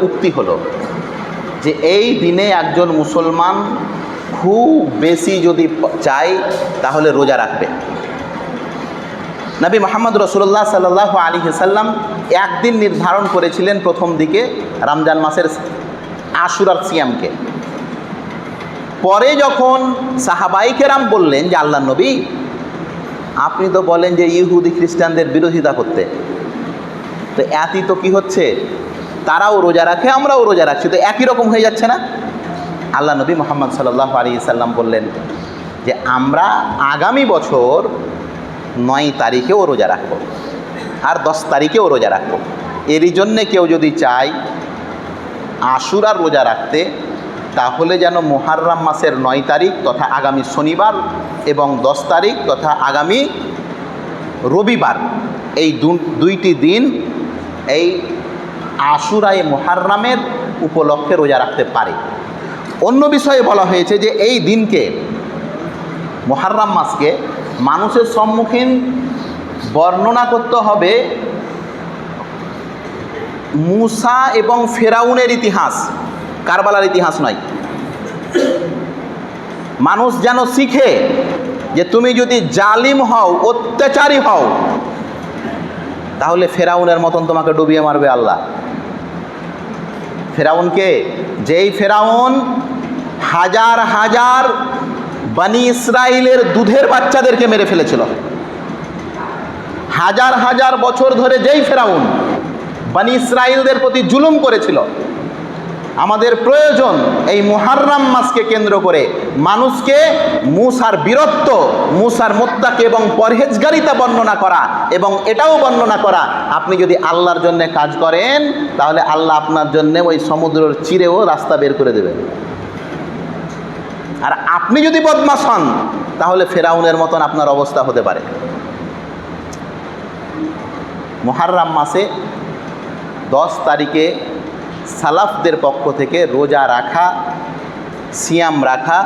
উক্তি হলো যে এই দিনে একজন মুসলমান খুব বেশি যদি চায় তাহলে রোজা রাখবে। নবী মোহাম্মদ রসুল্লাহ সাল্লাহ আলী সাল্লাম একদিন নির্ধারণ করেছিলেন প্রথম দিকে রমজান মাসের আশুরার সিয়ামকে। পরে যখন সাহাবাইকেরাম বললেন যে আল্লাহ নবী, আপনি তো বলেন যে ইহুদি খ্রিস্টানদের বিরোধিতা করতে। তো এতই তো কি হচ্ছে? তারাও রোজা রাখে, আমরাও রোজা রাখছি। তো একই রকম হয়ে যাচ্ছে না? আল্লাহ নবী মোহাম্মদ সাল্লাহ আলী সাল্লাম বললেন যে, আমরা আগামী বছর নয় তারিখেও রোজা রাখব আর দশ তারিখেও রোজা রাখব। এরই জন্যে কেউ যদি চায় আশুরার রোজা রাখতে, তাহলে যেন মোহাররাম মাসের নয় তারিখ তথা আগামী শনিবার এবং দশ তারিখ তথা আগামী রবিবার এই দুইটি দিন এই আশুরায় মোহাররামের উপলক্ষে রোজা রাখতে পারে। অন্য বিষয়ে বলা হয়েছে যে এই দিনকে, মোহাররাম মাসকে মানুষের সম্মুখীন বর্ণনা করতে হবে মুসা এবং ফেরাউনের ইতিহাস। কারবালার ইতিহাস নয়। মানুষ যেন শিখে যে তুমি যদি জালিম হও, অত্যাচারী হও তাহলে ফেরাউনের মতন তোমাকে ডুবিয়ে মারবে আল্লাহ। ফেরাউনকে যেই ফেরাউন হাজার হাজার বানি ইসরায়েলের দুধের বাচ্চাদেরকে মেরে ফেলেছিল। হাজার হাজার বছর ধরে যেই ফেরাউন বানি ইসরায়েলদের প্রতি জুলুম করেছিল আমাদের প্রয়োজন এই মুহাররাম মাসকে কেন্দ্র করে মানুষকে মুসার বীরত্ব, মুসার মোত্তাকে এবং পরহেজগারিতা বর্ণনা করা এবং এটাও বর্ণনা করা। আপনি যদি আল্লাহর জন্য কাজ করেন, তাহলে আল্লাহ আপনার জন্য ওই সমুদ্রের চিরেও রাস্তা বের করে দেবেন। আর আপনি যদি বদমাস হন, তাহলে ফেরাউনের মতন আপনার অবস্থা হতে পারে। মহাররাম মাসে দশ তারিখে সালাফদের পক্ষ থেকে রোজা রাখা, সিয়াম রাখা,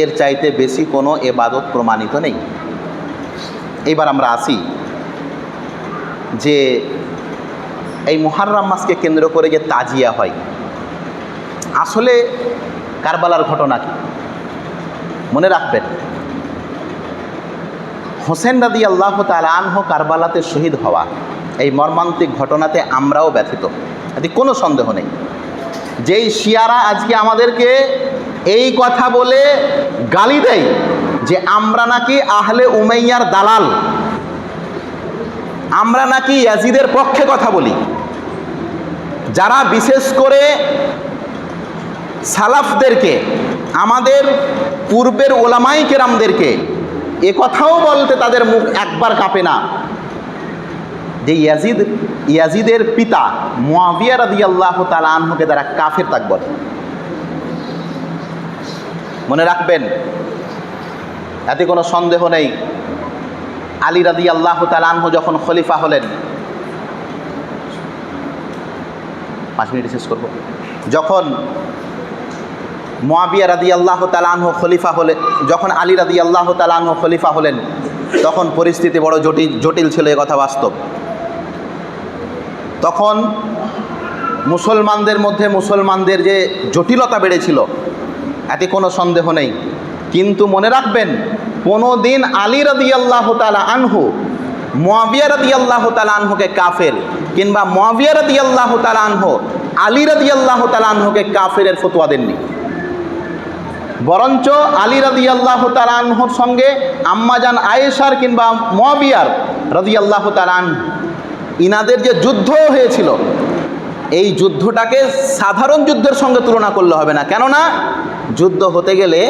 এর চাইতে বেশি কোনো এবাদত প্রমাণিত নেই। এবার আমরা আসি যে এই মহাররাম মাসকে কেন্দ্র করে যে তাজিয়া হয়। আসলে কারবালার ঘটনা কি? মনে রাখবেন, হোসেন রাদি আল্লাহ তালানহ কারবালাতে শহীদ হওয়া মর্মান্তিক ঘটনাতে আমরাও ব্যথিত। এতে কোনো সন্দেহ নেই। যেই শিয়ারা আজকে আমাদেরকে এই কথা বলে গালি দেয় যে, আমরা নাকি আহলে উমাইয়ার দালাল। আমরা নাকি ইয়াজিদের পক্ষে কথা বলি। যারা বিশেষ করে সালাফদেরকে, আমাদের পূর্বের ওলামাই কেরামদেরকে, এ কথাও বলতে তাদের মুখ একবার কাঁপে না। যে ইয়াজিদ, ইয়াজিদের পিতা মুয়াবিয়া রাদি আল্লাহ তালা আনহুকে তারা কাফের তাক বলে। মনে রাখবেন, এতে কোনো সন্দেহ নেই। আলী রাদি আল্লাহ তালানহু যখন খলিফা হলেন, পাঁচ মিনিট শেষ করব। যখন মোয়াবিয়া রাদি আল্লাহ তালানহ খলিফা হলে, যখন আলী রাদি আল্লাহ তালানহ খলিফা হলেন, তখন পরিস্থিতি বড় জটিল জটিল ছিল এ কথা বাস্তব। তখন মুসলমানদের মধ্যে মুসলমানদের যে জটিলতা বেড়েছিল, এতে কোনো সন্দেহ নেই। কিন্তু মনে রাখবেন কোনো দিন আলী রাদি আল্লাহ তালা আনহু মোয়াবিয়া রাদি আল্লাহ তালা আনহুকে কাফের কিংবা মোয়াবিয়া রাদি আল্লাহ তালা আনহু, আলী রাদি আল্লাহ তালা আনহুকে কাফেরের ফতোয়া দেননি। বরঞ্চ আলী রাদি আল্লাহ তালানহর সঙ্গে আম্মাজান আয়েশার কিংবা মবিয়ার রাদি আল্লাহ তালান ইনাদের যে যুদ্ধ হয়েছিল, এই যুদ্ধটাকে সাধারণ যুদ্ধের সঙ্গে তুলনা করলে হবে না। কেননা, যুদ্ধ হতে গেলে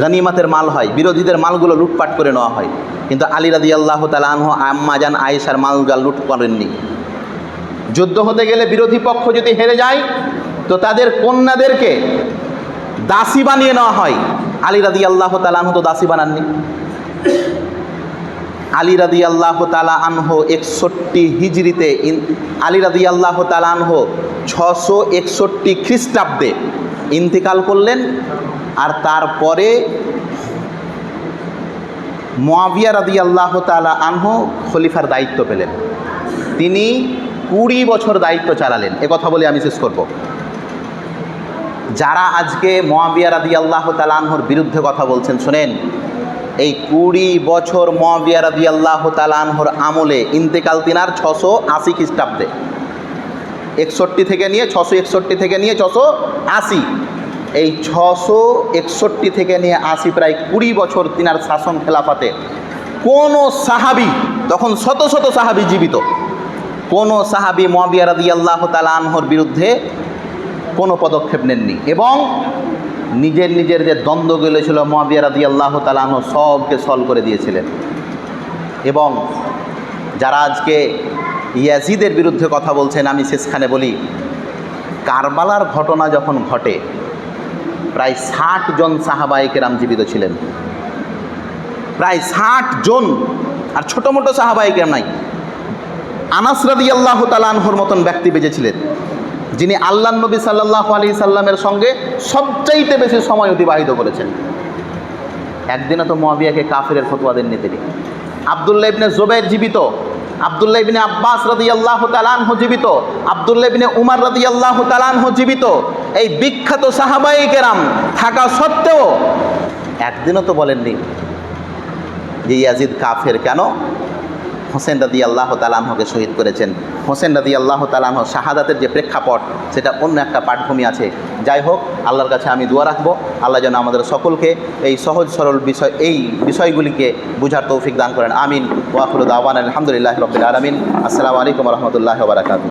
গনিমাতের মাল হয়, বিরোধীদের মালগুলো লুটপাট করে নেওয়া হয়। কিন্তু আলী রাদি আল্লাহ তালানহ আম্মাজান আয়েশার মালগুলো লুট করেননি। যুদ্ধ হতে গেলে বিরোধী পক্ষ যদি হেরে যায়, তো তাদের কন্যাদেরকে দাসী বানিয়ে নেওয়া হয়। আলী রাদি আল্লাহ তালাহ তো দাসী বানাননি। আলী রাদি আল্লাহ তালা আনহ একষট্টি হিজড়িতে আলী রাদি আল্লাহ তালা আনহ ছশো একষট্টি খ্রিস্টাব্দে ইন্তেকাল করলেন। আর তারপরে মোয়াবিয়া রাদি আল্লাহ তালা আনহ খলিফার দায়িত্ব পেলেন। তিনি কুড়ি বছর দায়িত্ব চালালেন। কথা বলে আমি শেষ করব। যারা আজকে মোয়াবিয়া রাদি আল্লাহ তালা তালানহর বিরুদ্ধে কথা বলছেন, শোনেন এই কুড়ি বছর মোয়াবিয়া রাদি আল্লাহ তালানহর আমলে ইন্তেকাল তিনার ছশো আশি খ্রিস্টাব্দে। একষট্টি থেকে নিয়ে ছশো একষট্টি থেকে নিয়ে ছশো আশি। এই ছশো একষট্টি থেকে নিয়ে আশি প্রায় কুড়ি বছর তিনার শাসন খেলাফাতে কোনো সাহাবি, তখন শত শত সাহাবি জীবিত, কোনো সাহাবি মোয়াবিয়া রাদি আল্লাহ তালানহর বিরুদ্ধে কোনো পদক্ষেপ নেননি। এবং নিজের নিজের যে দ্বন্দ্বগুলো ছিল মহাবিয়া রাদি আল্লাহ তালাহ সবকে সলভ করে দিয়েছিলেন। এবং যারা আজকে ইয়াজিদের বিরুদ্ধে কথা বলছেন, আমি শেষখানে বলি, কারবালার ঘটনা যখন ঘটে, প্রায় ষাট জন সাহাবাহিকেরাম জীবিত ছিলেন। প্রায় ষাট জন, আর ছোটো মোটো সাহাবাহিকেরাম নাই। আনাস রাদি আল্লাহ তালানহর মতন ব্যক্তি বেঁচেছিলেন যিনি আল্লাহ নবী সাল্লাহ আলী সাল্লামের সঙ্গে সবচাইতে বেশি সময় অতিবাহিত করেছেন। একদিনও তো মহাবিয়াকে কাফিরের ফতোয়া দেননি তিনি। আবদুল্লাহ ইবনে জোবের জীবিত, আবদুল্লাহ ইবনে আব্বাস রাদি আল্লাহ তালানহ জীবিত, আবদুল্লাহ ইবনে উমার রাদি আল্লাহ তালানহ জীবিত। এই বিখ্যাত সাহাবাই কেরাম থাকা সত্ত্বেও একদিনও তো বলেননি যে ইয়াজিদ কাফের কেন? হোসেন রাদি আল্লাহ তালাহকে শহীদ করেছেন। হোসেন রাদি আল্লাহ তালাহ শাহাদাতের যে প্রেক্ষাপট, সেটা অন্য একটা পাঠভূমি আছে। যাই হোক, আল্লাহর কাছে আমি দোয়া রাখব। আল্লাহ যেন আমাদের সকলকে এই সহজ সরল বিষয়, এই বিষয়গুলিকে বুঝার তৌফিক দান করেন। আমিন। ওয়াকুল আওয়ান আলহামদুলিল্লাহ রবিল আলমিন। আসসালামু আলাইকুম রহমতুল্লাহ বারাকাতু